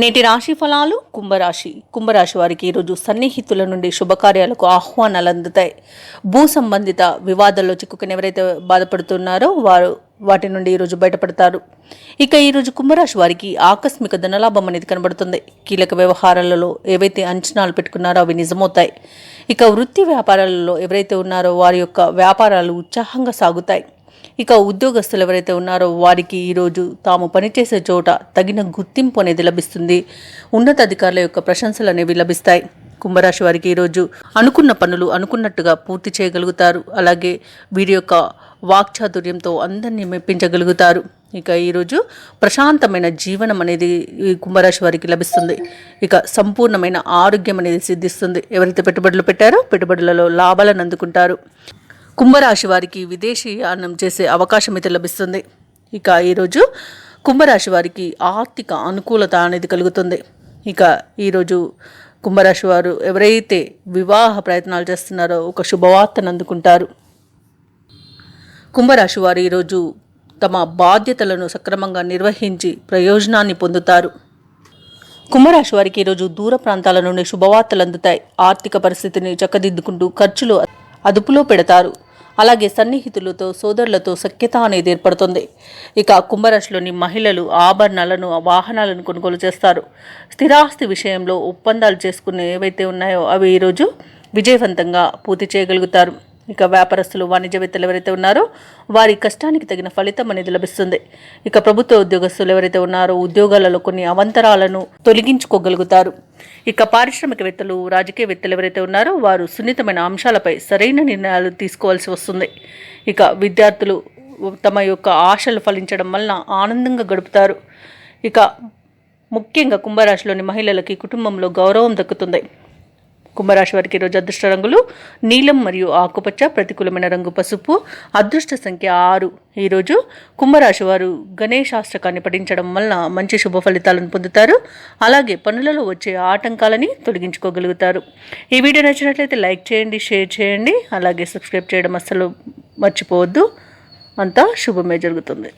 నేటి రాశి ఫలాలు కుంభరాశి. కుంభరాశి వారికి ఈరోజు సన్నిహితుల నుండి శుభకార్యాలకు ఆహ్వానాలు అందుతాయి. భూ సంబంధిత వివాదాల్లో చిక్కుకుని ఎవరైతే బాధపడుతున్నారో వారు వాటి నుండి ఈరోజు బయటపడతారు. ఇక ఈరోజు కుంభరాశి వారికి ఆకస్మిక ధనలాభం అనేది కనబడుతుంది. కీలక వ్యవహారాలలో ఏవైతే అంచనాలు పెట్టుకున్నారో అవి నిజమవుతాయి. ఇక వృత్తి వ్యాపారాలలో ఎవరైతే ఉన్నారో వారి యొక్క వ్యాపారాలు ఉత్సాహంగా సాగుతాయి. ఇక ఉద్యోగస్తులు ఎవరైతే ఉన్నారో వారికి ఈరోజు తాము పనిచేసే చోట తగిన గుర్తింపు అనేది లభిస్తుంది. ఉన్నతాధికారుల యొక్క ప్రశంసలు అనేవి లభిస్తాయి. కుంభరాశి వారికి ఈరోజు అనుకున్న పనులు అనుకున్నట్టుగా పూర్తి చేయగలుగుతారు. అలాగే వీరి యొక్క వాక్చాతుర్యంతో అందరినీ మెప్పించగలుగుతారు. ఇక ఈరోజు ప్రశాంతమైన జీవనం అనేది ఈ కుంభరాశి వారికి లభిస్తుంది. ఇక సంపూర్ణమైన ఆరోగ్యం అనేది సిద్ధిస్తుంది. ఎవరైతే పెట్టుబడులు పెట్టారో పెట్టుబడులలో లాభాలను అందుకుంటారు. కుంభరాశి వారికి విదేశీయానం చేసే అవకాశం అయితే లభిస్తుంది. ఇక ఈరోజు కుంభరాశి వారికి ఆర్థిక అనుకూలత అనేది కలుగుతుంది. ఇక ఈరోజు కుంభరాశి వారు ఎవరైతే వివాహ ప్రయత్నాలు చేస్తున్నారో ఒక శుభవార్తను అందుకుంటారు. కుంభరాశి వారు ఈరోజు తమ బాధ్యతలను సక్రమంగా నిర్వహించి ప్రయోజనాన్ని పొందుతారు. కుంభరాశి వారికి ఈరోజు దూర ప్రాంతాల నుండి శుభవార్తలు అందుతాయి. ఆర్థిక పరిస్థితిని చక్కదిద్దుకుంటూ ఖర్చులు అదుపులో పెడతారు. అలాగే సన్నిహితులతో సోదరులతో సఖ్యత అనేది ఏర్పడుతుంది. ఇక కుంభరాశిలోని మహిళలు ఆభరణాలను వాహనాలను కొనుగోలు చేస్తారు. స్థిరాస్తి విషయంలో ఒప్పందాలు చేసుకునే ఏవైతే ఉన్నాయో అవి ఈరోజు విజయవంతంగా పూర్తి చేయగలుగుతారు. ఇక వ్యాపారస్తులు వాణిజ్యవేత్తలు ఎవరైతే ఉన్నారో వారి కష్టానికి తగిన ఫలితం అనేది లభిస్తుంది. ఇక ప్రభుత్వ ఉద్యోగస్తులు ఎవరైతే ఉన్నారో ఉద్యోగాలలో కొన్ని అవంతరాలను తొలగించుకోగలుగుతారు. ఇక పారిశ్రామికవేత్తలు రాజకీయవేత్తలు ఎవరైతే ఉన్నారో వారు సున్నితమైన అంశాలపై సరైన నిర్ణయాలు తీసుకోవాల్సి వస్తుంది. ఇక విద్యార్థులు తమ యొక్క ఆశలు ఫలించడం వలన ఆనందంగా గడుపుతారు. ఇక ముఖ్యంగా కుంభరాశిలోని మహిళలకి కుటుంబంలో గౌరవం దక్కుతుంది. కుంభరాశి వారికి ఈరోజు అదృష్ట రంగులు నీలం మరియు ఆకుపచ్చ ప్రతికూలమైన రంగు పసుపు అదృష్ట సంఖ్య ఆరు. ఈరోజు కుంభరాశి వారు గణేశాష్టకాన్ని పఠించడం వలన మంచి శుభ ఫలితాలను పొందుతారు. అలాగే పనులలో వచ్చే ఆటంకాలని తొలగించుకోగలుగుతారు. ఈ వీడియో నచ్చినట్లయితే లైక్ చేయండి షేర్ చేయండి. అలాగే సబ్స్క్రైబ్ చేయడం అస్సలు మర్చిపోవద్దు. అంతా శుభమే జరుగుతుంది.